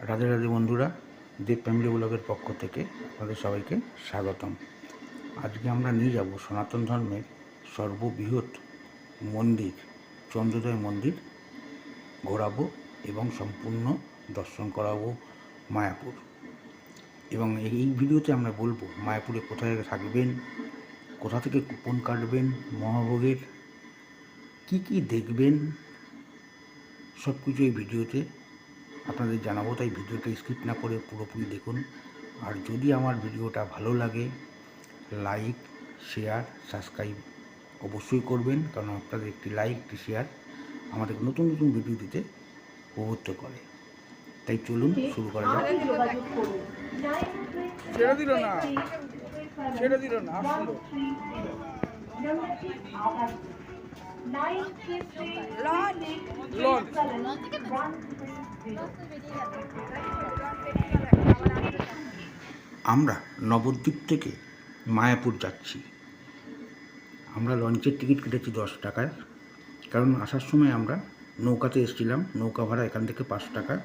রাধে রাধে বন্ধুরা, দেব ফ্যামিলি ব্লগের পক্ষ থেকে আপনাদের সবাইকে স্বাগতম। আজকে আমরা নিয়ে যাব সনাতন ধর্মের সর্ববৃহৎ মন্দির, চন্দ্রোদয় মন্দির ঘোরাবো এবং সম্পূর্ণ দর্শন করাবো মায়াপুর। এবং এই ভিডিওতে আমরা বলব মায়াপুরে কোথায় থাকবেন, কোথা থেকে কুপন কাটবেন, মহাভোগের কি কি দেখবেন সব কিছু এই ভিডিওতে আপনাদের জানাব তাই ভিডিওটা স্কিপ না করে পুরোপুরি দেখুন। আর যদি আমার ভিডিওটা ভালো লাগে লাইক শেয়ার সাবস্ক্রাইব অবশ্যই করবেন কারণ আপনাদের একটি লাইক একটি শেয়ার আমাদের নতুন নতুন ভিডিও দিতে প্রবৃত্ত করে। তাই চলুন শুরু করা যাক। ছেড়ে দিল না। ছেড়ে দিল না আসলো। লঞ্চ আমরা নবদ্বীপ থেকে মায়াপুর যাচ্ছি। আমরা লঞ্চের টিকিট কেটেছি দশ টাকায়। কারণ আসার সময় আমরা নৌকাতে এসেছিলাম, নৌকা ভাড়া এখান থেকে পাঁচ টাকা।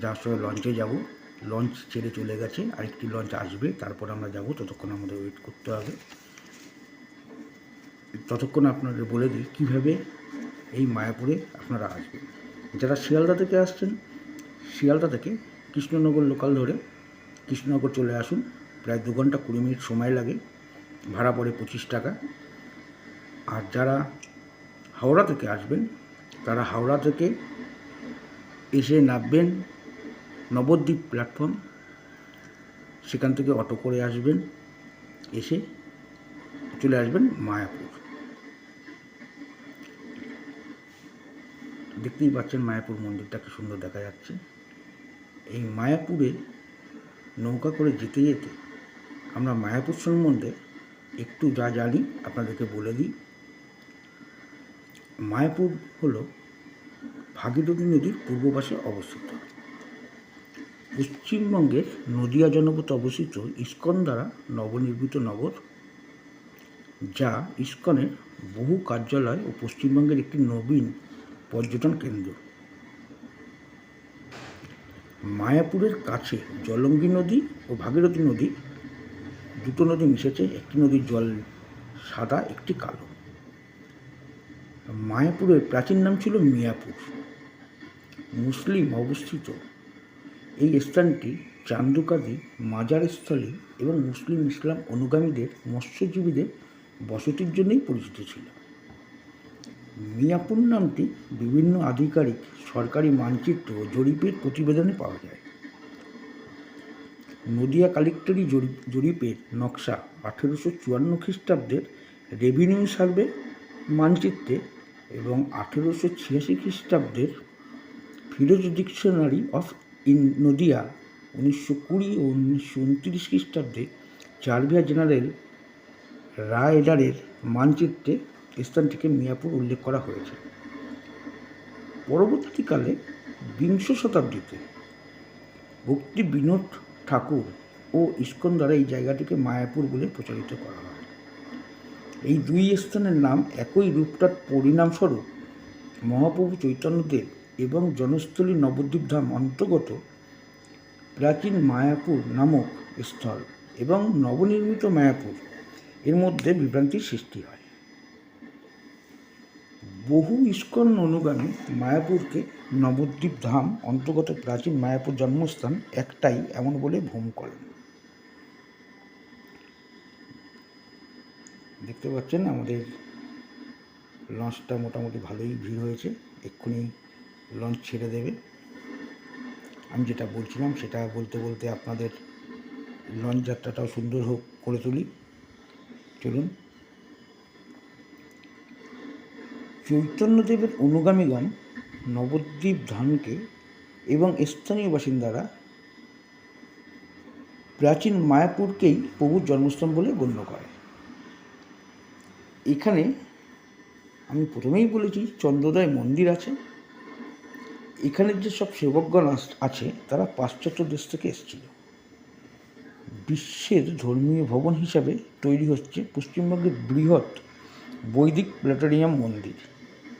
যাওয়ার সময় লঞ্চে যাব। লঞ্চ ছেড়ে চলে গেছে, আরেকটি লঞ্চ আসবে, তারপর আমরা যাব। ততক্ষণ আমাদের ওয়েট করতে হবে। ততক্ষণ আপনাদের বলে দিই কীভাবে এই মায়াপুরে আপনারা আসবেন। যারা শিয়ালদা থেকে আসছেন শিয়ালদা থেকে কৃষ্ণনগর লোকাল ধরে কৃষ্ণনগর চলে আসুন। প্রায় দু ঘণ্টা কুড়ি মিনিট সময় লাগে। ভাড়া পড়ে পঁচিশ টাকা। আর যারা হাওড়া থেকে আসবেন, তারা হাওড়া থেকে এসে নামবেন নবদ্বীপ প্ল্যাটফর্ম সেখান থেকে অটো করে আসবেন। এসে চলে আসবেন মায়াপুর। দেখতেই পাচ্ছেন মায়াপুর মন্দিরটা কি সুন্দর দেখা যাচ্ছে। এই মায়াপুরে নৌকা করে যেতে যেতে আমরা মায়াপুর সম্বন্ধে একটু যা জানি আপনাদেরকে বলে দিই। মায়াপুর হল ভাগীরথী নদীর পূর্ব পাশে অবস্থিত। পশ্চিমবঙ্গের নদিয়া জনপথে অবস্থিত ইস্কন দ্বারা নবনির্মিত নগর, যা ইস্কনের বহু কার্যালয় ও পশ্চিমবঙ্গের একটি নবীন পর্যটন কেন্দ্র। মায়াপুরের কাছে জলঙ্গি নদী ও ভাগীরথী নদী দুটো নদী মিশেছে। একটি নদীর জল, সাদা, একটি কালো। মায়াপুরের প্রাচীন নাম ছিল মিয়াপুর। মুসলিম অবস্থিত। এই স্থানটি চান্দুকাদি মাজারস্থলী এবং মুসলিম ইসলাম অনুগামীদের মৎস্যজীবীদের বসতির জন্যই পরিচিত ছিল। মিয়াপুর নামটি বিভিন্ন আধিকারিক, সরকারি মানচিত্র ও জরিপের প্রতিবেদনে পাওয়া যায়। নদিয়া কালেক্টরি জরিপ জরিপের নকশা আঠেরোশো চুয়ান্ন খ্রিস্টাব্দের রেভিনিউ সার্ভে মানচিত্রে এবং আঠেরোশো ছিয়াশি খ্রিস্টাব্দের Firoz dictionary of in Nadia উনিশশো কুড়ি ও উনিশশো উনত্রিশ খ্রিস্টাব্দে চার্ভিয়া জেনারেল রায়ডারের মানচিত্রে স্থানটিকে মিয়াপুর উল্লেখ করা হয়েছে। পরবর্তীকালে বিংশ শতাব্দীতে ভক্তি বিনোদ ঠাকুর ও ইস্কন দ্বারা এই জায়গাটিকে মায়াপুর বলে প্রচারিত করা হয়। এই দুই স্থানের নাম একই রূপটার পরিণামস্বরূপ মহাপ্রভু চৈতন্যদেব এবং জনস্থলী নবদ্বীপ ধাম অন্তর্গত প্রাচীন মায়াপুর নামক স্থল এবং নবনির্মিত মায়াপুর এর মধ্যে বিভ্রান্তির সৃষ্টি হয়। বহু ইস্কন অনুগামী মায়াপুরকে নবদ্বীপ ধাম অন্তর্গত প্রাচীন মায়াপুর জন্মস্থান একটাই এমন বলে ভূম করেন। দেখতে পাচ্ছেন আমাদের লঞ্চটা মোটামুটি ভালোই ভিড় হয়েছে, এক্ষুনি লঞ্চ ছেড়ে দেবে। আমি যেটা বলছিলাম সেটা বলতে বলতে আপনাদের লঞ্চ যাত্রাটাও সুন্দর হোক করে তুলি। চলুন। চৈতন্যদেবের অনুগামীগণ নবদ্বীপ ধামকে এবং স্থানীয় বাসিন্দারা প্রাচীন মায়াপুরকেই প্রভুর জন্মস্থান বলে গণ্য করে। এখানে আমি প্রথমেই বলেছি, চন্দ্রোদয় মন্দির আছে। এখানের যে সব সেবকগণ আছে, তারা পাশ্চাত্য দেশ থেকে এসেছিল। বিশ্বের ধর্মীয় ভবন হিসাবে তৈরি হচ্ছে পশ্চিমবঙ্গের বৃহৎ বৈদিক প্ল্যানেটোরিয়াম মন্দির।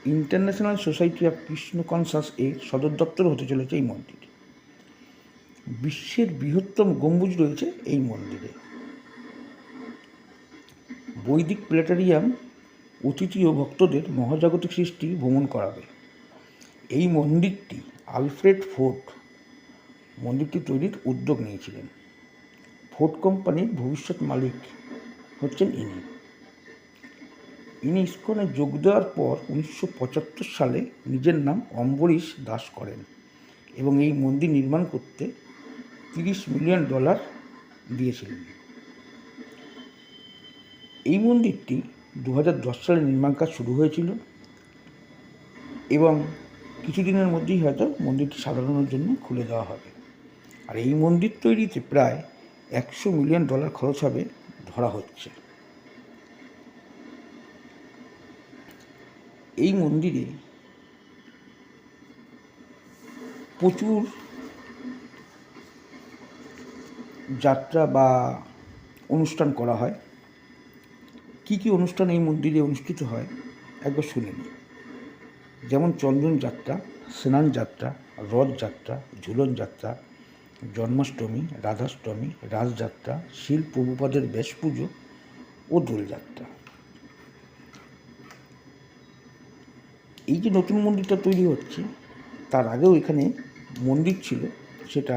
International society of Krishna conscious এর সদর দপ্তর হতে চলেছে এই মন্দির বিশ্বের বৃহত্তম গম্বুজ রয়েছে এই মন্দিরে। বৈদিক প্ল্যানেটারিয়াম অতিথি ও ভক্তদের মহাজাগতিক সৃষ্টি ভ্রমণ করাবে। এই মন্দিরটি আলফ্রেড ফোর্ট মন্দিরটি তৈরির উদ্যোগ নিয়েছিলেন। ফোর্ট কোম্পানির ভবিষ্যৎ মালিক হচ্ছেন ইনি। ইনি ইস্কনে যোগ দেওয়ার পর উনিশশো পঁচাত্তর সালে নিজের নাম অম্বরীশ দাস করেন এবং এই মন্দির নির্মাণ করতে তিরিশ মিলিয়ন ডলার দিয়েছিলেন। এই মন্দিরটি দু হাজার দশ সালে নির্মাণ কাজ শুরু হয়েছিল এবং কিছুদিনের মধ্যেই হয়তো মন্দিরটি সাধারণের জন্য খুলে দেওয়া হবে। আর এই মন্দির তৈরিতে প্রায় একশো মিলিয়ন ডলার খরচ হবে ধরা হচ্ছে। এই মন্দিরে প্রচুর যাত্রা বা অনুষ্ঠান করা হয়। কী কী অনুষ্ঠান এই মন্দিরে অনুষ্ঠিত হয় একবার শুনে নিই। যেমন চন্দন যাত্রা, স্নান যাত্রা রথযাত্রা ঝুলন যাত্রা, জন্মাষ্টমী, রাধাষ্টমী রাসযাত্রা শিল প্রভুপাদের বেশ পুজো ও দোলযাত্রা এই যে নতুন মন্দিরটা তৈরি হচ্ছে, তার আগেও এখানে মন্দির ছিল, সেটা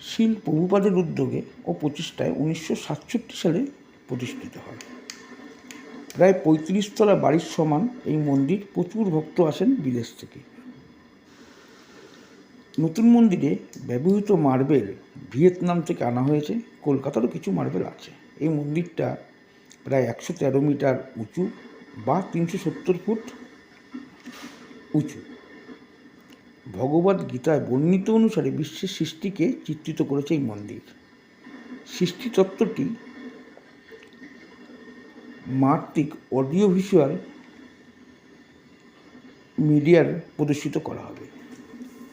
শিল প্রভুপাদের উদ্যোগে ও প্রচেষ্টায় উনিশশো সাতষট্টি সালে প্রতিষ্ঠিত হয়। প্রায় পঁয়ত্রিশ তলা বাড়ির সমান এই মন্দির প্রচুর ভক্ত আসেন বিদেশ থেকে। নতুন মন্দিরে ব্যবহৃত মার্বেল ভিয়েতনাম থেকে আনা হয়েছে, কলকাতারও কিছু মার্বেল আছে। এই মন্দিরটা প্রায় একশো তেরো মিটার উঁচু বা তিনশো সত্তর ফুট উঁচু। ভগবদ গীতায় বর্ণিত অনুসারে বিশ্বের সৃষ্টিকে চিত্রিত করেছে এই মন্দির। সৃষ্টি তত্ত্বটি মাত্রিক অডিও ভিজুয়াল মিডিয়ার প্রদর্শিত করা হবে।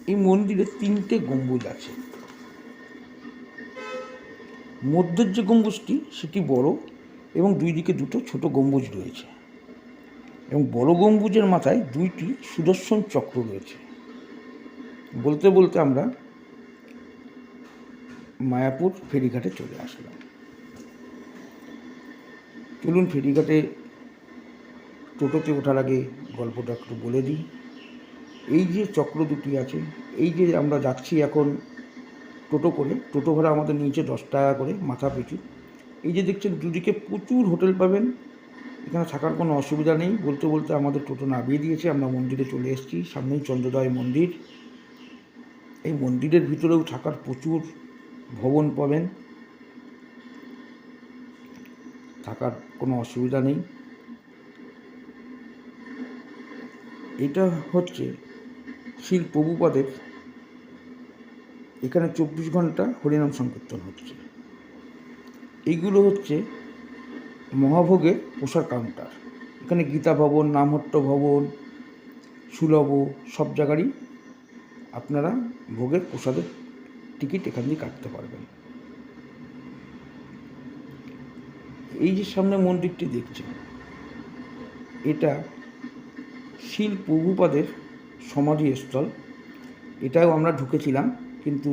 এই মন্দিরে তিনটে গম্বুজ আছে। মধ্যের যে গম্বুজটি সেটি বড় এবং দুই দিকে দুটো ছোট গম্বুজ রয়েছে। এবং বড় গম্বুজের মাথায় দুইটি সুদর্শন চক্র রয়েছে। বলতে বলতে আমরা মায়াপুর ফেরিঘাটে চলে আসলাম। চলুন ফেরিঘাটে টোটোতে ওঠার আগে গল্পটা একটু বলে দিই। এই যে চক্র দুটি আছে, এই যে আমরা যাচ্ছি এখন টোটো করে, টোটো ভাড়া আমাদের নিচে দশ টাকা করে মাথা পিছু এই যে দেখছেন, দুদিকে প্রচুর হোটেল পাবেন। এখানে থাকার কোনো অসুবিধা নেই। বলতে বলতে আমাদের টোটো নামিয়ে দিয়েছে। আমরা মন্দিরে চলে এসেছি। সামনেই চন্দ্রদয় মন্দির। এই মন্দিরের ভিতরেও থাকার প্রচুর ভবন পাবেন। থাকার কোনো অসুবিধা নেই। এটা হচ্ছে শিল প্রভুপাদের। এখানে চব্বিশ ঘণ্টা হরিনাম সংকীর্তন হচ্ছে। এইগুলো হচ্ছে মহাভোগের প্রসার কাউন্টার এখানে গীতা ভবন, নামহট্ট ভবন, সুলভ, সব জায়গারই আপনারা ভোগের প্রসাদের টিকিট এখান দিয়ে কাটতে পারবেন। এই যে সামনে মন্দিরটি দেখছেন, এটা শিল প্রভুপাদের সমাধিস্থল। এটাও আমরা ঢুকেছিলাম, কিন্তু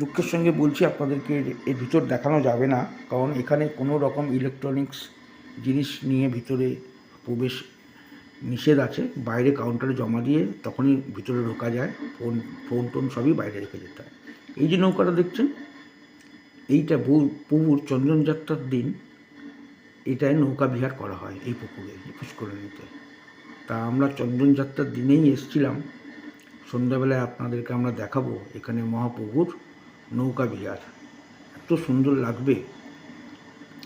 দুঃখের সঙ্গে বলছি, আপনাদেরকে এর ভিতর দেখানো যাবে না। কারণ এখানে কোনো রকম ইলেকট্রনিক্স জিনিস নিয়ে ভিতরে প্রবেশ নিষেধ আছে। বাইরে কাউন্টারে জমা দিয়ে তখনই ভিতরে ঢোকা যায়। ফোন ফোন টোন সবই বাইরে রেখে যেতে হয়। এই যে নৌকাটা দেখছেন, এইটা প্রভুর চন্দনযাত্রার দিন এটায় নৌকা বিহার করা হয় এই পুকুরে পুষ্করণীতে। তা আমরা চন্দনযাত্রার দিনেই এসছিলাম। সন্ধ্যাবেলায় আপনাদেরকে আমরা দেখাবো এখানে মহাপ্রভুর নৌকা বিহার এত সুন্দর লাগবে।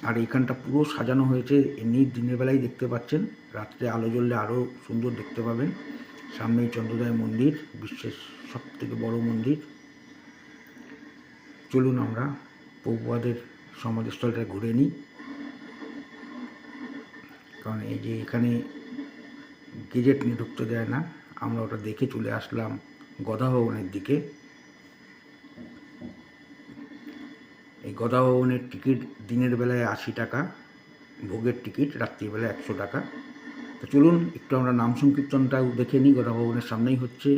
আর এখানটা পুরো সাজানো হয়েছে। এমনি দিনের বেলায় দেখতে পাচ্ছেন। রাত্রে আলো জ্বললে আরও সুন্দর দেখতে পাবেন। সামনেই চন্দ্রোদয় মন্দির, বিশ্বের সব থেকে বড় মন্দির। চলুন আমরা পৌপাদের সমাধিস্থলটা ঘুরে নিই। কারণ এই যে এখানে গেজেট নিয়ে ঢুকতে দেয় না। আমরা ওটা দেখে চলে আসলাম গদা ভবনের দিকে। এই গদা ভবনের টিকিট দিনের বেলায় আশি টাকা, ভোগের টিকিট রাত্রিবেলায় একশো টাকা। তো চলুন, একটু আমরা নাম সংকীর্তনটাও দেখে নিই গদা ভবনের সামনেই হচ্ছে।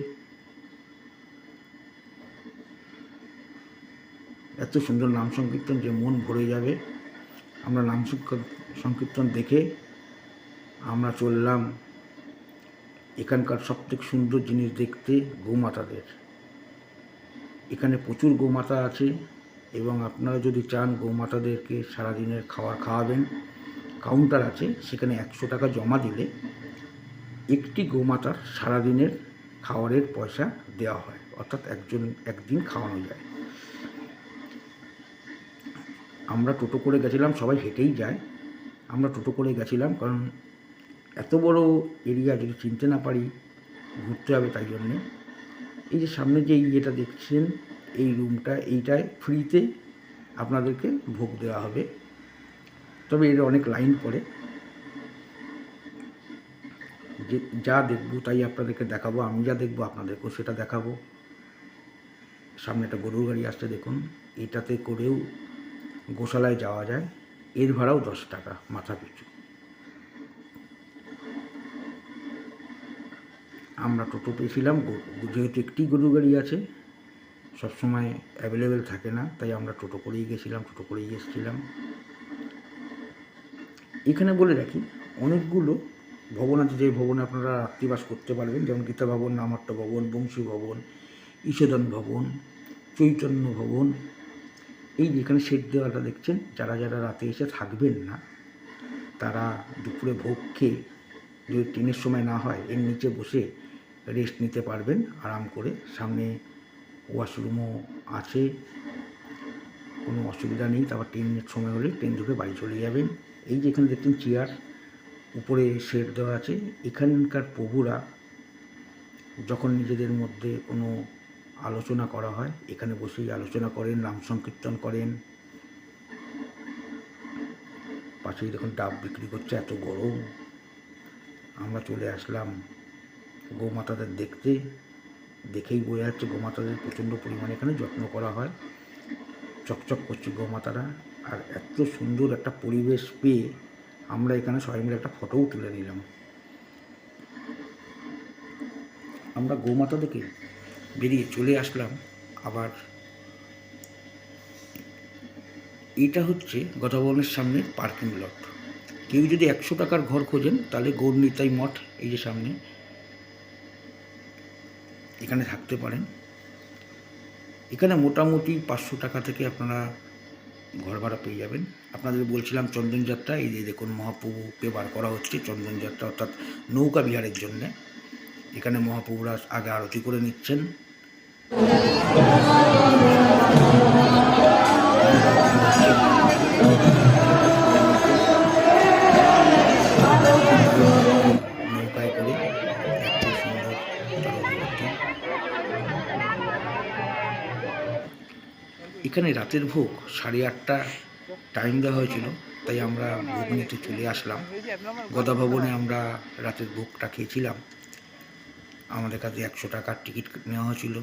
এত সুন্দর নাম সংকীর্তন, যে মন ভরে যাবে। আমরা নাম সংকীর্তন দেখে আমরা চললাম এখানকার সবথেকে সুন্দর জিনিস দেখতে গোমাতাদের। এখানে প্রচুর গোমাতা আছে। এবং আপনারা যদি চান গোমাতাদেরকে সারাদিনের খাবার খাওয়াবেন কাউন্টার আছে, সেখানে একশো টাকা জমা দিলে একটি গোমাতার সারাদিনের খাবারের পয়সা দেওয়া হয়, অর্থাৎ একজন, একদিন খাওয়ানো যায়। আমরা টোটো করে গেছিলাম, সবাই হেঁটেই যায়। আমরা টোটো করে গেছিলাম কারণ এত বড় এরিয়া যদি চিনতে না পারি, ঘুরতে হবে তাই জন্যে। এই যে সামনে যে ইয়েটা দেখছেন এই রুমটা, এইটায় ফ্রিতে আপনাদেরকে ভোগ দেওয়া হবে। তবে এর অনেক লাইন পড়ে। যে, যা দেখব তাই আপনাদেরকে দেখাবো, আমি যা দেখব আপনাদেরকেও সেটা দেখাবো। সামনে একটা গরুর গাড়ি আসছে, দেখুন। এটাতে করেও গোশালায় যাওয়া যায়। এর ভাড়াও দশ টাকা, মাথা পিছু। আমরা টোটো পেয়েছিলাম যেহেতু একটি গরুর গাড়ি আছে সবসময় অ্যাভেলেবেল থাকে না, তাই আমরা টোটো করেই গেছিলাম, টোটো করেই এসেছিলাম। এখানে বলে রাখি, অনেকগুলো ভবন আছে, যে ভবনে আপনারা রাত্রিবাস করতে পারবেন, যেমন গীতা ভবন, নামাট্য ভবন, বংশী ভবন, ঈশোদন ভবন, চৈতন্য ভবন। এই যেখানে শেড দেওয়াটা দেখছেন, যারা যারা রাতে এসে থাকবেন না, তারা দুপুরে ভোগ খেয়ে যদি ট্রেনের সময় না হয়, এর নিচে বসে রেস্ট নিতে পারবেন, আরাম করে। সামনে ওয়াশরুমও আছে, কোনো অসুবিধা নেই, তারপর ট্রেনের সময় হলে ট্রেন ঢুকে বাড়ি চলে যাবেন। এই যে এখানে দেখছেন চেয়ার, উপরে শেড দেওয়া আছে। এখানকার প্রভুরা যখন নিজেদের মধ্যে কোনো আলোচনা করা হয়, এখানে বসেই আলোচনা করেন, নাম সংকীর্তন করেন। পাশেই দেখুন ডাব বিক্রি করছে, এত গরম। আমরা চলে আসলাম গোমাতাদের দেখতে। দেখেই বোঝা যাচ্ছে গোমাতাদের প্রচণ্ড পরিমাণে এখানে যত্ন করা হয়। চকচক করছে গোমাতারা। আর এত সুন্দর একটা পরিবেশ পেয়ে আমরা এখানে সবাই মিলে একটা ফটোও তুলে নিলাম। আমরা গোমাতা দেখে বেরিয়ে চলে আসলাম। আবার এটা হচ্ছে গদাভবনের সামনে পার্কিং লট কেউ যদি একশো টাকার ঘর খোঁজেন, তাহলে গৌরনীতাই মঠ, এই যে সামনে। এখানে থাকতে পারেন। এখানে মোটামুটি পাঁচশো টাকা থেকে আপনারা ঘর ভাড়া পেয়ে যাবেন। আপনাদের বলছিলাম চন্দনযাত্রা এই যে দেখুন মহাপ্রভুকে বার করা হচ্ছে চন্দনযাত্রা অর্থাৎ নৌকা বিহারের জন্যে। এখানে মহাপ্রভুরা আগে আরতি করে নিচ্ছেন। নৌকায় এখানে রাতের ভোগ সাড়ে আটটা টাইম দেওয়া হয়েছিল, তাই আমরা ভোগ নিতে চলে আসলাম। গদা ভবনে আমরা রাতের ভোগটা খেয়েছিলাম। আমাদের কাছে একশো টাকার টিকিট নেওয়া হয়েছিল।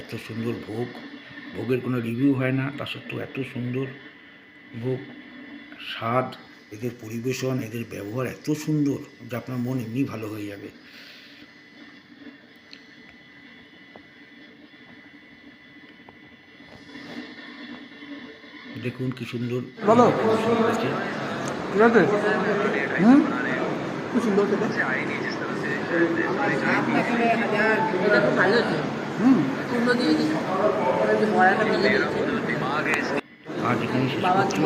এত সুন্দর ভোগ। ভোগের কোনো রিভিউ হয় না, তা সত্ত্বেও এত সুন্দর ভোগ। স্বাদ, এদের পরিবেশন, এদের ব্যবহার এত সুন্দর যে আপনার মন এমনি ভালো হয়ে যাবে। দেখুন কি সুন্দর বলো। ঠিক আছে? হুম? সুন্দর আজ এখানে শেষ করছি